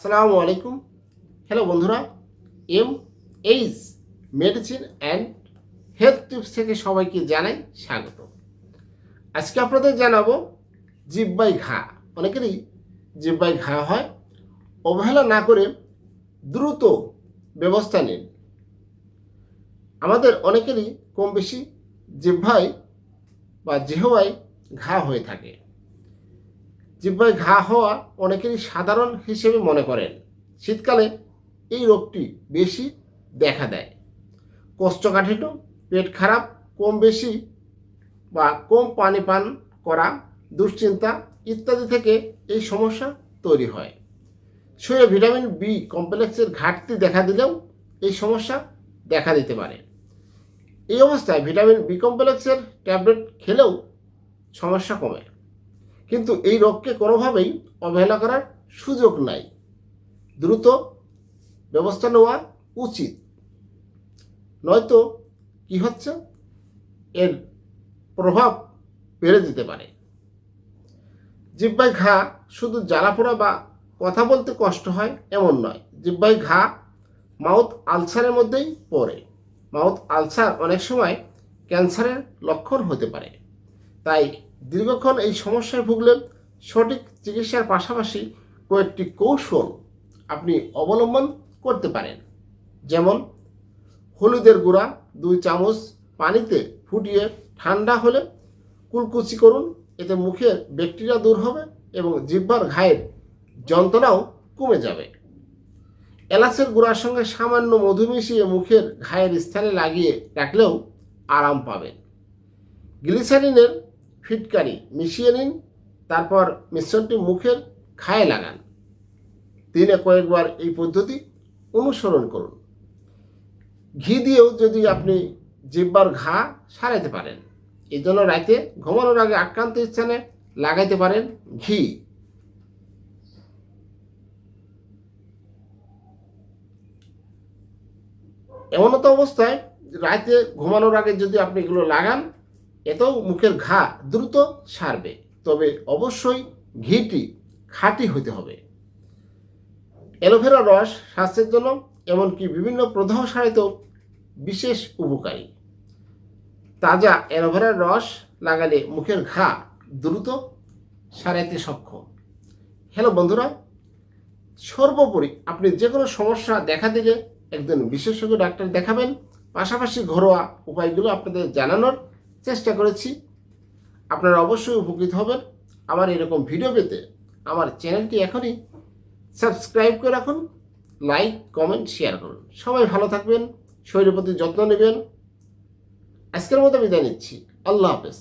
আসসালামু আলাইকুম। হ্যালো বন্ধুরা। M H medicine and health tips থেকে সবাইকে জানাই স্বাগত। আজকে আপনাদের জানাব জিব্বাই ঘা। অনেকেরই জিব্বাই ঘা হয়। অবহেলা না করে দ্রুত ব্যবস্থা নিন। আমাদের অনেকেরই কম বেশি জিহ্বায় বা জিহ্বায় ঘা হয়ে থাকে। জিহ্বায় ঘা হওয়া অনেকেরই সাধারণ হিসেবে মনে করেন। শীতকালে এই রোগটি বেশি দেখা দেয়। কোষ্ঠকাঠিন্য, পেট খারাপ, কম বেশি বা কম পানি পান করা, দুশ্চিন্তা ইত্যাদি থেকে এই সমস্যা তৈরি হয়। শরীরে ভিটামিন বি কমপ্লেক্সের ঘাটতি দেখা দিলেও এই সমস্যা দেখা দিতে পারে। এই অবস্থায় ভিটামিন বি কমপ্লেক্সের ট্যাবলেট খেলেও সমস্যা কমে। কিন্তু এই রোগকে কোনোভাবেই অবহেলা করার সুযোগ নাই। দ্রুত ব্যবস্থা নেওয়া উচিত। নয়তো কি হচ্ছে? এর প্রভাব বেড়ে যেতে পারে। জিব্বায় ঘা শুধু জ্বালাপোড়া বা কথা বলতে কষ্ট হয় এমন নয়। জিব্বায় ঘা মাউথ আলসারের মধ্যেই পড়ে। মাউথ আলসার অনেক সময় ক্যান্সারের লক্ষণ হতে পারে। তাই দীর্ঘক্ষণ এই সমস্যায় ভুগলে সঠিক চিকিৎসার পাশাপাশি কয়েকটি কৌশল আপনি অবলম্বন করতে পারেন। যেমন, হলুদের গুঁড়া, দুই চামচ পানিতে ফুটিয়ে ঠান্ডা হলে কুলকুচি করুন। এতে মুখের ব্যাকটেরিয়া দূর হবে এবং জিহ্বার ঘায়ের যন্ত্রণাও কমে যাবে। এলাচের গুঁড়ার সঙ্গে সামান্য মধু মিশিয়ে মুখের ঘায়ের স্থানে লাগিয়ে রাখলেও আরাম পাবেন। গ্লিসারিনের ফিটকারি মিশিয়ে নিন, তারপর মিশ্রণটি মুখের খায়ে লাগান। দিনে কয়েকবার এই পদ্ধতি অনুসরণ করুন। ঘি দিয়েও যদি আপনি জিব্বার ঘা সারাইতে পারেন, এই জন্য রাতে ঘুমানোর আগে আক্রান্ত স্থানে লাগাইতে পারেন ঘি। এমনত অবস্থায় রাতে ঘুমানোর আগে যদি আপনি এগুলো লাগান এতেও মুখের ঘা দ্রুত সারবে, তবে অবশ্যই ঘিটি খাঁটি হতে হবে। অ্যালোভেরা রস স্বাস্থ্যের জন্য, এমনকি বিভিন্ন প্রদাহ সারাইতেও বিশেষ উপকারী। তাজা অ্যালোভেরার রস লাগালে মুখের ঘা দ্রুত সারাইতে সক্ষম। হ্যালো বন্ধুরা, সর্বোপরি আপনি যে কোনো সমস্যা দেখা দিলে একজন বিশেষজ্ঞ ডাক্তার দেখাবেন। পাশাপাশি ঘরোয়া উপায়গুলো আপনাদের জানানোর চেষ্টা করেছি। আপনারা অবশ্যই উপকৃত হবেন। আমার এরকম ভিডিও পেতে আমার চ্যানেলটি এখনই সাবস্ক্রাইব করে রাখুন, লাইক, কমেন্ট, শেয়ার করুন। সবাই ভালো থাকবেন, শরীরের প্রতি যত্ন নেবেন। আজকের মতো বিদায় নিচ্ছি। আল্লাহ হাফেজ।